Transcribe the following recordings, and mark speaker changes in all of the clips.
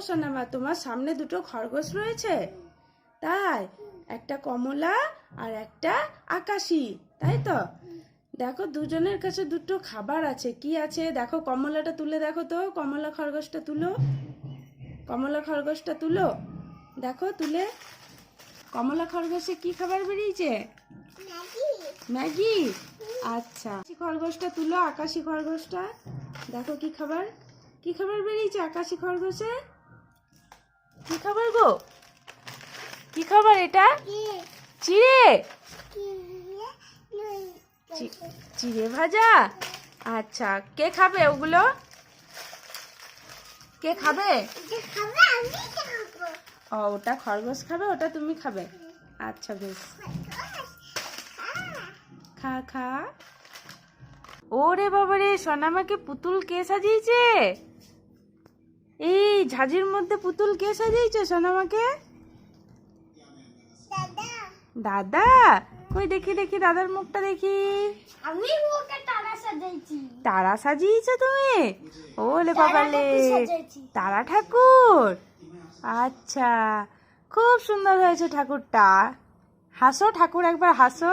Speaker 1: সোনামা তোমার সামনে দুটো খরগোশ রয়েছে। তাই, একটা কমলা আর একটা আকাশি, তাই তো? দেখো, দুজনের কাছে দুটো খাবার আছে। কি আছে? দেখো, কমলাটা তুলে দেখো তো, কমলা খরগোশটা তুলো। কমলা খরগোশটা তুলো। দেখো, তুলে। কমলা খরগোশে কি খাবার বেরিয়েছে? ম্যাগি। আচ্ছা খরগোশটা তুলো, আকাশি খরগোশটা। দেখো, কি খাবার? কি খাবার বেরিয়েছে আকাশি খরগোশে? কি খাবার গো? কি খাবার এটা? চিড়ে? চিড়ে ভাজা? আচ্ছা কে খাবে ওগুলো? কে খাবে? ও, ওটা খরগোশ খাবে, ওটা তুমি খাবে। আচ্ছা বেশ। খা খা। ওরে বাবারে, সোনামাকে পুতুল কে সাজিয়েছে? এই ঝাঁঝির মধ্যে পুতুল কে সাজিয়েছে সোনামাকে দাদা। কই দেখি দেখি দাদার মুখটা দেখি।
Speaker 2: আমি ওকে তারা সাজাইছি
Speaker 1: তারা সাজিয়েছো তুমি? ওলে বাবালে। তারা ঠাকুর? আচ্ছা খুব সুন্দর হয়েছে ঠাকুরটা। হাসো ঠাকুর একবার হাসো।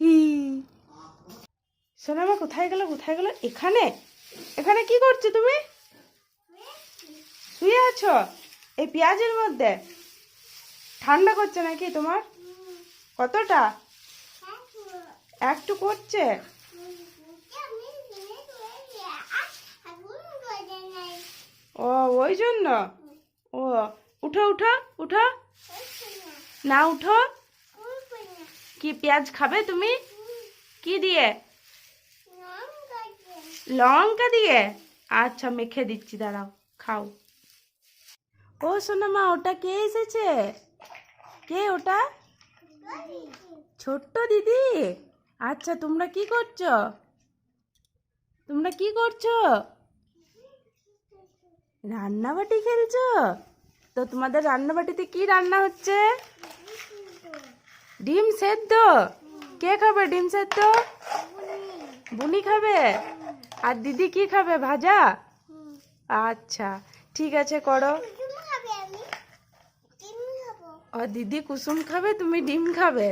Speaker 1: হি। সোনামা কোথায় গেল কোথায় গেল? এখানে? এখানে কি করছ তুমি? শুয়ে আছো? এই পেঁয়াজের মধ্যে। ঠান্ডা করছে নাকি তোমার? কতটা? একটু করছে? ও, ওই জন্য? ও, উঠো উঠো উঠো। না, উঠো। কি পেঁয়াজ খাবে তুমি? কি দিয়ে? লঙ্কা দিয়ে। আচ্ছা মেখে দিচ্ছি, দাঁড়াও, খাও। ও সোনামা ওটা কে এসেছে? কে ওটা? ছোট্ট দিদি? আচ্ছা তোমরা কি করছ? তোমরা কি করছ? রান্নাবাটি খেলছো? তো তোমাদের রান্নাবাটিতে কি রান্না হচ্ছে? ডিম সেদ্ধ? কে খাবে ডিম সেদ্ধ? বুনি খাবে? আর দিদি কি খাবে, ভাজা? আচ্ছা ঠিক আছে, করো। আর দিদি কুসুম খাবে, তুমি ডিম খাবে।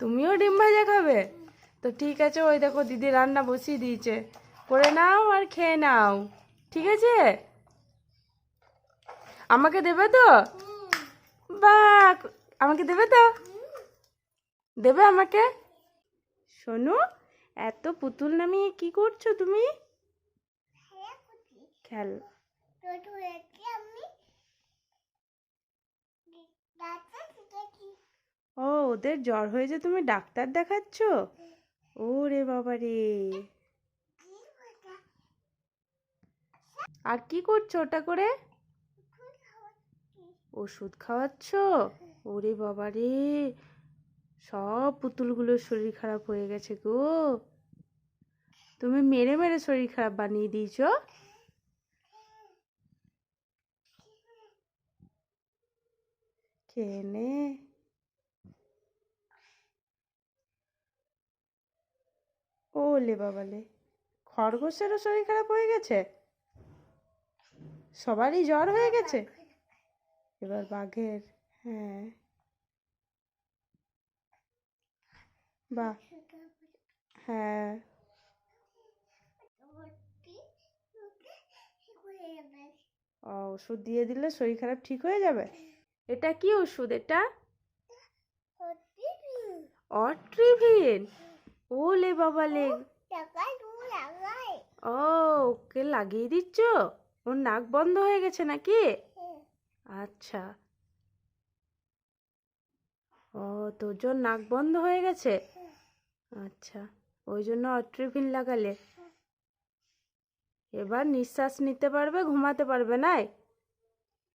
Speaker 1: তুমিও ডিম ভাজা খাবে? তো ঠিক আছে, ওই দেখো দিদি রান্না বসিয়ে দিয়েছে। করে নাও আর খেয়ে নাও। ঠিক আছে? আমাকে দেবে তো? বা আমাকে দেবে তো? দেবে আমাকে? শোনো, এত পুতুল নামিয়ে কি করছ তুমি? খেল। ও, ওদের জ্বর হয়েছে তুমি ডাক্তার দেখাচ্ছ? ও রে বাবা রে আর কি করছ ওটা করে? ওষুধ খাওয়াচ্ছ? ওরে বাবা রে সব পুতুলগুলোর শরীর খারাপ হয়ে গেছে গো। তুমি মেরে মেরে শরীর খারাপ বানিয়ে দিয়েছ? খেয়ে নে। ওলে বাবালে? খরগোশেরও শরীর খারাপ হয়ে গেছে? সবারই জ্বর হয়ে গেছে? এবার বাঘের হ্যাঁ। বাহ। হ্যাঁ। ও ওষুধ দিয়ে দিলে শরীর খারাপ ঠিক হয়ে যাবে? এটা কি ওষুধ এটা? অট্রিভিন? ওলে বাবালে ও ওকে লাগিয়ে দিচ্ছ? ওর নাক বন্ধ হয়ে গেছে নাকি? আচ্ছা। ও তোর জন্য নাক বন্ধ হয়ে গেছে? আচ্ছা ওই জন্য অট্রিভিন লাগালে। এবার নিঃশ্বাস নিতে পারবে ঘুমাতে পারবে নাই?